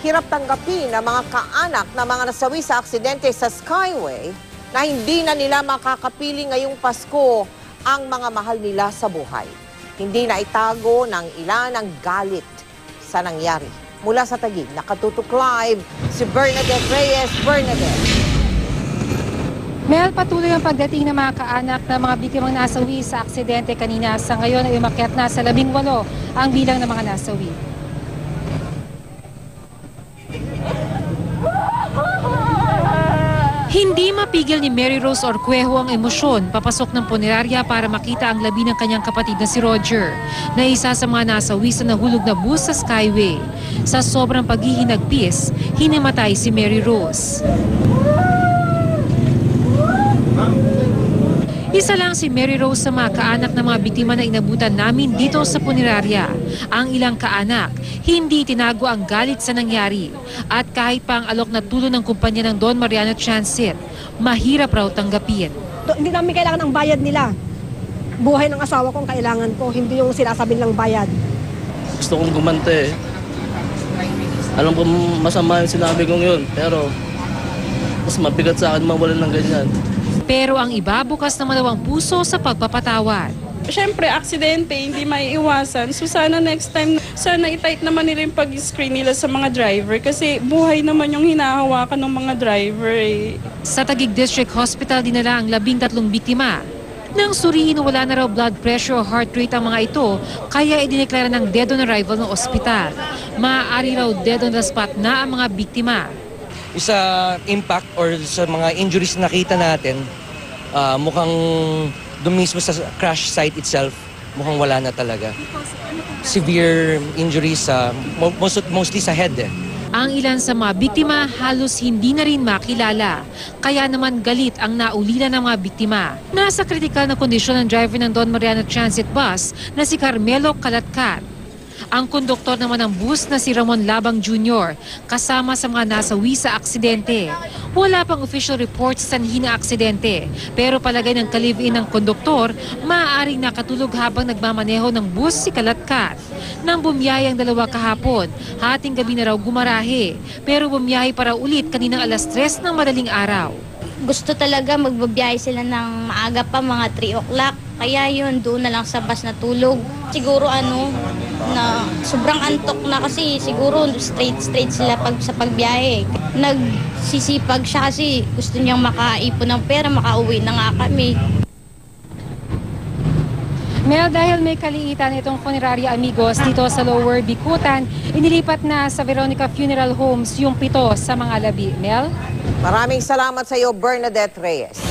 Hirap tanggapin ang mga kaanak na mga nasawi sa aksidente sa Skyway na hindi na nila makakapili ngayong Pasko ang mga mahal nila sa buhay. Hindi na itago ng ilan ang galit sa nangyari. Mula sa Taguig, nakatutok live si Bernadette Reyes. Bernadette. Mel, patuloy ang pagdating ng mga kaanak ng mga biktimang nasawi sa aksidente kanina. Sa ngayon ay umakyat na sa labing walo ang bilang ng mga nasawi. Hindi mapigil ni Mary Rose Orquejo ang emosyon papasok ng punerarya para makita ang labi ng kanyang kapatid na si Roger, na isa sa mga nasawi sa nahulog na bus sa Skyway. Sa sobrang paghihinagpis, hinimatay si Mary Rose. Isa lang si Mary Rose sa mga kaanak ng mga biktima na inabutan namin dito sa punerarya. Ang ilang kaanak, hindi tinago ang galit sa nangyari. At kahit pa ang alok na tulong ng kumpanya ng Don Mariano Transit, mahirap raw tanggapin. Hindi namin kailangan ang bayad nila. Buhay ng asawa ko ang kailangan ko, hindi yung sinasabi lang bayad. gusto kong gumante eh. Alam ko masama yung sinabi kong yun, pero mas mabigat sa akin mawalan ng ganyan. Pero ang iba bukas na malawang puso sa pagpapatawad. Siyempre, aksidente, hindi maiiwasan. So sana next time, sana itight naman nila yung pag-screen nila sa mga driver kasi buhay naman yung hinahawakan ng mga driver eh. Sa Taguig District Hospital dinala ang labing tatlong biktima. Nang suriin wala na raw blood pressure o heart rate ang mga ito, kaya idineklara ng dead on arrival ng ospital. Maaari raw dead on the spot na ang mga biktima. Sa impact or sa mga injuries na nakita natin, ah, mukhang doon mismo sa crash site itself, mukhang wala na talaga. Severe injuries, sa mo- most, mostly sa head eh. Ang ilan sa mga biktima halos hindi na rin makilala. Kaya naman galit ang naulila ng mga biktima. Nasa kritikal na kondisyon ang driver ng Don Mariano Transit Bus na si Carmelo Kalatkat. Ang konduktor naman ng bus na si Ramon Labang Jr. kasama sa mga nasawi sa aksidente. Wala pang official report sa sanhi aksidente pero palagay ng kalivin ng konduktor, maaaring nakatulog habang nagmamaneho ng bus si Kalatkat. Nang bumiyay ang dalawa kahapon, hating gabi na raw gumarahe pero bumiyahe para ulit kaninang alas 3 ng madaling araw. gusto talaga magbabiyahe sila ng maaga pa, mga 3 o'clock. Kaya yun, doon na lang sa bus na tulog. Siguro ano, na sobrang antok na kasi siguro straight straight sila pag sa pagbiyahe. Nagsisipag siya kasi gusto niyang makaipon ng pera, makauwi na nga kami. Mel, dahil may kaliitan itong funeraria amigos dito sa Lower Bikutan, inilipat na sa Veronica Funeral Homes yung pito sa mga labi. Mel? Maraming salamat sa iyo, Bernadette Reyes.